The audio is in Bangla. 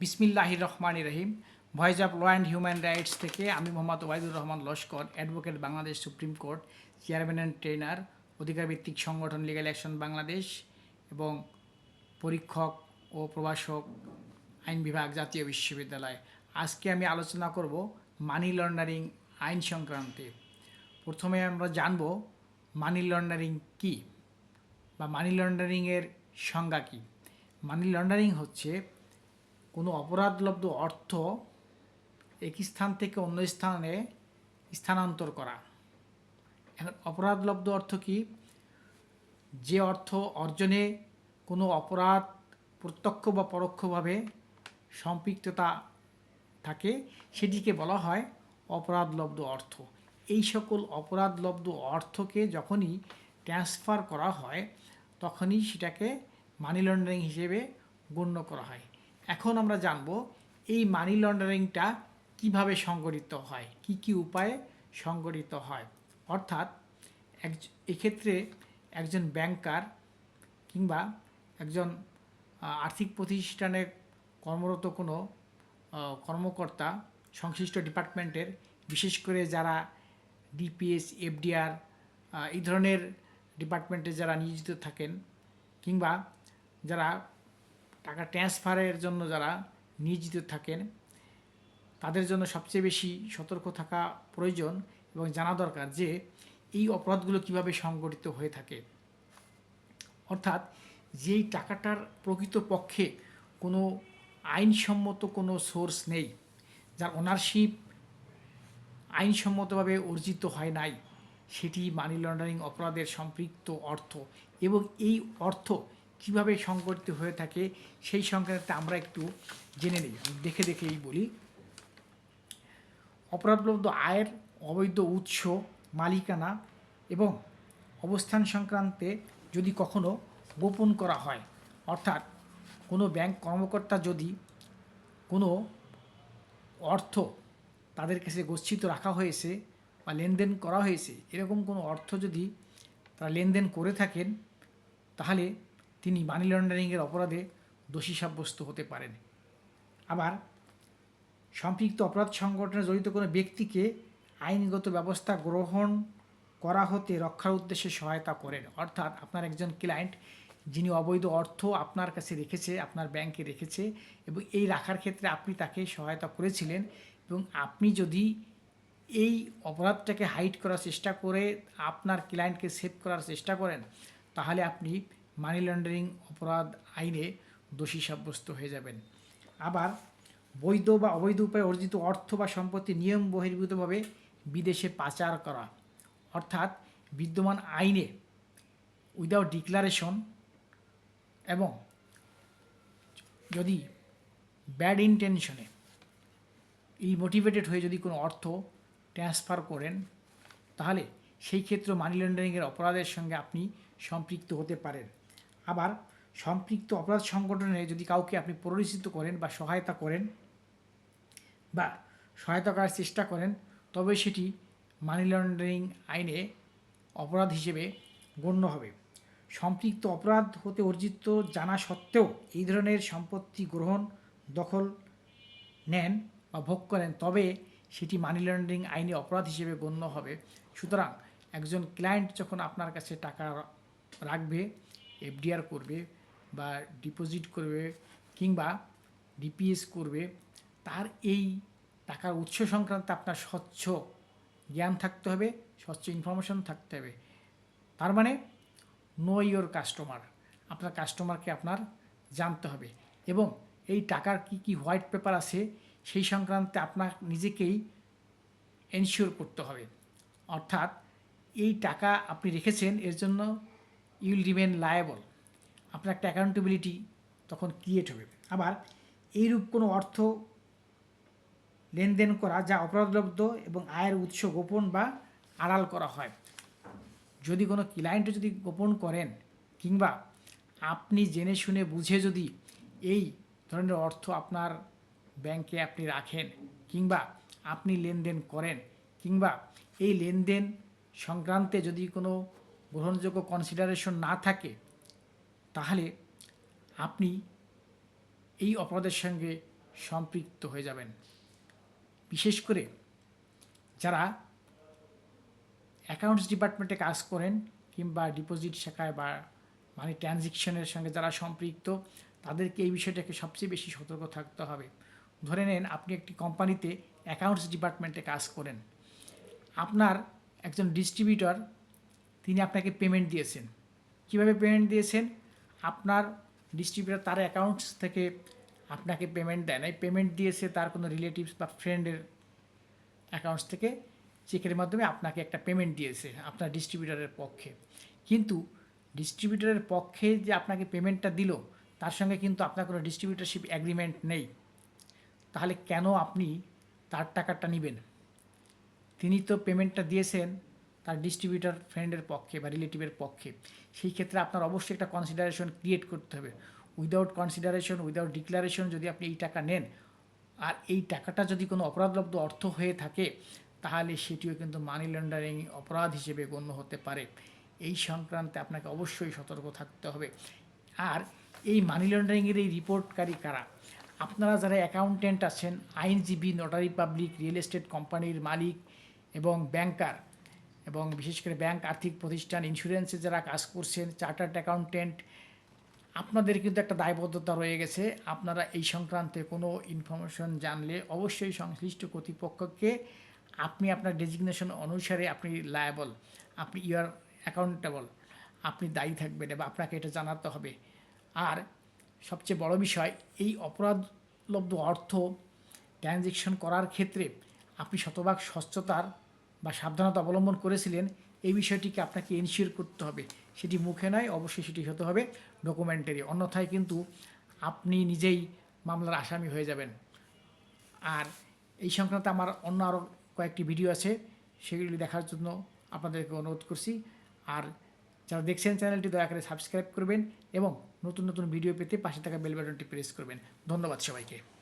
বিসমিল্লাহ রহমান রহিম। Voice of law and human rights থেকে আমি Mohammad Waidur Rahman Laskar advocate Bangladesh supreme court chairman and trainer অধিকার ভিত্তিক সংগঠন লিগাল অ্যাকশন বাংলাদেশ এবং পরীক্ষক ও প্রভাষক, আইন বিভাগ জাতীয় বিশ্ববিদ্যালয়। আজকে আমি আলোচনা করব মানি লন্ডারিং আইন সংক্রান্তে। প্রথমে আমরা জানব মানি লন্ডারিং কী বা মানি লন্ডারিংয়ের সংজ্ঞা কী। মানি লন্ডারিং হচ্ছে কোনো অপরাধলব্ধ অর্থ এক স্থান থেকে অন্য স্থানে স্থানান্তর করা। এখন অপরাধলব্ধ অর্থ কি? যে অর্থ অর্জনে কোনো অপরাধ প্রত্যক্ষ বা পরোক্ষভাবে সম্পৃক্ততা থাকে, সেটিকে বলা হয় অপরাধলব্ধ অর্থ। এই সকল অপরাধলব্ধ অর্থকে যখনই ট্রান্সফার করা হয়, তখনই সেটাকে মানি লন্ডারিং হিসেবে গণ্য করা হয়। এখন আমরা জানব এই মানি লন্ডারিংটা কীভাবে সংগঠিত হয়? কি কি উপায়ে সংগঠিত হয়? অর্থাৎ এক এক্ষেত্রে একজন ব্যাংকার কিংবা একজন আর্থিক প্রতিষ্ঠানে কর্মরত কোনো কর্মকর্তা সংশ্লিষ্ট ডিপার্টমেন্টের, বিশেষ করে যারা ডিপিএস এফডিআর এই ধরনের ডিপার্টমেন্টে যারা নিয়োজিত থাকেন কিংবা যারা টাকা ট্রান্সফারের জন্য যারা নিয়োজিত থাকেন, তাদের জন্য সবচেয়ে বেশি সতর্ক থাকা প্রয়োজন এবং জানা দরকার যে এই অপরাধগুলো কীভাবে সংগঠিত হয়ে থাকে। অর্থাৎ যেই টাকাটার প্রকৃত পক্ষে কোনো আইনসম্মত কোনো সোর্স নেই, যার ওনারশিপ আইনসম্মতভাবে অর্জিত হয় নাই, সেটি মানি লন্ডারিং অপরাধের সম্পৃক্ত অর্থ এবং এই অর্থ কীভাবে সংগঠিত হয়ে থাকে, সেই সংক্রান্তে আমরা একটু জেনে নিই। দেখে দেখেই বলি। অপরাধলব্ধ আয়ের অবৈধ উৎস, মালিকানা এবং অবস্থান সংক্রান্তে যদি কখনো গোপন করা হয়, অর্থাৎ কোনো ব্যাংক কর্মকর্তা যদি কোনো অর্থ তাদের কাছে গচ্ছিত রাখা হয়েছে বা লেনদেন করা হয়েছে, এরকম কোনো অর্থ যদি তারা লেনদেন করে থাকেন, তাহলে তিনি মানি লন্ডারিংয়ের অপরাধে দোষী সাব্যস্ত হতে পারেন। আবার, সম্পৃক্ত অপরাধ সংগঠনে জড়িত কোনো ব্যক্তিকে আইনগত ব্যবস্থা গ্রহণ করা হতে রক্ষার উদ্দেশ্যে সহায়তা করেন। অর্থাৎ আপনার একজন ক্লায়েন্ট যিনি অবৈধ অর্থ আপনার কাছে রেখেছে, আপনার ব্যাংকে রেখেছে এবং এই রাখার ক্ষেত্রে আপনি তাকে সহায়তা করেছিলেন এবং আপনি যদি এই অপরাধটাকে হাইড করার চেষ্টা করে আপনার ক্লায়েন্টকে সেভ করার চেষ্টা করেন, তাহলে আপনি মানি লন্ডারিং অপরাধ আইনে দোষী সাব্যস্ত হয়ে যাবেন। আবার বৈধ বা অবৈধ উপায়ে অর্জিত অর্থ বা সম্পত্তি নিয়ম বহির্ভূতভাবে বিদেশে পাচার করা। অর্থাৎ বিদ্যমান আইনে উইদাউট ডিক্লারেশন এবং যদি ব্যাড ইন্টেনশনে এই মোটিভেটেড হয়ে যদি কোনো অর্থ ট্রান্সফার করেন, তাহলে সেই ক্ষেত্রে মানি লন্ডারিংয়ের অপরাধের সঙ্গে আপনি সম্পৃক্ত হতে পারেন। আবার সম্পৃক্ত অপরাধ সংগঠনে যদি কাউকে আপনি পরিচিত করেন বা সহায়তা করেন বা সহায়তা করার চেষ্টা করেন, তবে সেটি মানি লন্ডারিং আইনে অপরাধ হিসেবে গণ্য হবে। সম্পৃক্ত অপরাধ হতে অর্জিত জানা সত্ত্বেও এই ধরনের সম্পত্তি গ্রহণ, দখল নেন বা ভোগ করেন, তবে সেটি মানি লন্ডারিং আইনে অপরাধ হিসেবে গণ্য হবে। সুতরাং একজন ক্লায়েন্ট যখন আপনার কাছে টাকা রাখবে এফডিআর করবে বা ডিপোজিট করবে কিংবা ডিপিএস করবে, তার এই টাকার উৎস সংক্রান্তে আপনার স্বচ্ছ জ্ঞান থাকতে হবে, স্বচ্ছ ইনফরমেশন থাকতে হবে। তার মানে নো ইয়োর কাস্টমার আপনার কাস্টমারকে আপনার জানতে হবে এবং এই টাকার কি কি হোয়াইট পেপার আছে সেই সংক্রান্তে আপনার নিজেকেই এনশিওর করতে হবে। অর্থাৎ এই টাকা আপনি রেখেছেন, এর জন্য ইউল রিমেন লায়েবল আপনার একটা অ্যাকাউন্টেবিলিটি তখন ক্রিয়েট হবে। আবার এইরূপ কোনো অর্থ লেনদেন করা যা অপরাধলব্ধ এবং আয়ের উৎস গোপন বা আড়াল করা হয়। যদি কোনো ক্লায়েন্ট যদি গোপন করেন কিংবা আপনি জেনে শুনে বুঝে যদি এই ধরনের অর্থ আপনার ব্যাংকে আপনি রাখেন কিংবা আপনি লেনদেন করেন কিংবা এই লেনদেন সংক্রান্তে যদি কোনো গ্রহণযোগ্য কনসিডারেশন না থাকে, তাহলে আপনি এই অপরাধের সঙ্গে সম্পৃক্ত হয়ে যাবেন। বিশেষ করে যারা অ্যাকাউন্টস ডিপার্টমেন্টে কাজ করেন কিংবা ডিপোজিট শাখায় বা মানি ট্রানজেকশনের সঙ্গে যারা সম্পৃক্ত, তাদেরকে এই বিষয়টাকে সবচেয়ে বেশি সতর্ক থাকতে হবে। ধরে নেন আপনি একটি কোম্পানিতে অ্যাকাউন্টস ডিপার্টমেন্টে কাজ করেন। আপনার একজন ডিস্ট্রিবিউটর তিনি আপনাকে পেমেন্ট দিয়েছেন। কীভাবে পেমেন্ট দিয়েছেন? আপনার ডিস্ট্রিবিউটার তার অ্যাকাউন্টস থেকে আপনাকে পেমেন্ট দেয় না পেমেন্ট দিয়েছে তার কোনো রিলেটিভস বা ফ্রেন্ডের অ্যাকাউন্টস থেকে। চেকের মাধ্যমে আপনাকে একটা পেমেন্ট দিয়েছে আপনার ডিস্ট্রিবিউটারের পক্ষে। কিন্তু ডিস্ট্রিবিউটারের পক্ষে যে আপনাকে পেমেন্টটা দিল, তার সঙ্গে কিন্তু আপনার কোনো ডিস্ট্রিবিউটারশিপ অ্যাগ্রিমেন্ট নেই। তাহলে কেন আপনি তার টাকাটা নেবেন? তিনি তো পেমেন্টটা দিয়েছেন তার ডিস্ট্রিবিউটার ফ্রেন্ডের পক্ষে বা রিলেটিভের পক্ষে। সেই ক্ষেত্রে আপনার অবশ্যই একটা কনসিডারেশন ক্রিয়েট করতে হবে। উইদাউট কনসিডারেশন উইদাউট ডিক্লারেশন যদি আপনি এই টাকা নেন, আর এই টাকাটা যদি কোনো অপরাধলব্ধ অর্থ হয়ে থাকে, তাহলে সেটিও কিন্তু মানি লন্ডারিং অপরাধ হিসেবে গণ্য হতে পারে। এই সংক্রান্তে আপনাকে অবশ্যই সতর্ক থাকতে হবে। আর এই মানি লন্ডারিংয়ের এই রিপোর্টকারী কারা? আপনারা যারা অ্যাকাউন্টেন্ট আছেন, আইনজীবী নোটারি পাবলিক রিয়েল এস্টেট কোম্পানির মালিক এবং ব্যাংকার এবং বিশেষ করে ব্যাংক, আর্থিক প্রতিষ্ঠান ইন্স্যুরেন্সে যারা কাজ করছেন চার্টার্ড অ্যাকাউন্টেন্ট আপনাদের কিন্তু একটা দায়বদ্ধতা রয়ে গেছে। আপনারা এই সংক্রান্তে কোনো ইনফরমেশন জানলে অবশ্যই সংশ্লিষ্ট কর্তৃপক্ষকে আপনি আপনার ডেজিগনেশন অনুসারে আপনি লায়াবল আপনি ইউর অ্যাকাউন্টেবল আপনি দায়ী থাকবেন এবং আপনাকে এটা জানাতে হবে। আর সবচেয়ে বড় বিষয়, এই অপরাধলব্ধ অর্থ ট্রানজেকশন করার ক্ষেত্রে আপনি শতভাগ স্বচ্ছতার বা সাবধানতা অবলম্বন করেছিলেন, এই বিষয়টিকে আপনাকে এনশিওর করতে হবে। সেটি মুখে নয়, অবশ্যই সেটি হতে হবে ডকুমেন্টারি অন্যথায় কিন্তু আপনি নিজেই মামলার আসামি হয়ে যাবেন। আর এই সংক্রান্ত আমার অন্য আরও কয়েকটি ভিডিও আছে, সেগুলি দেখার জন্য আপনাদেরকে অনুরোধ করছি। আর যারা দেখছেন চ্যানেলটি, দয়া করে সাবস্ক্রাইব করবেন এবং নতুন নতুন ভিডিও পেতে পাশে থাকা বেল বাটনটি প্রেস করবেন। ধন্যবাদ সবাইকে।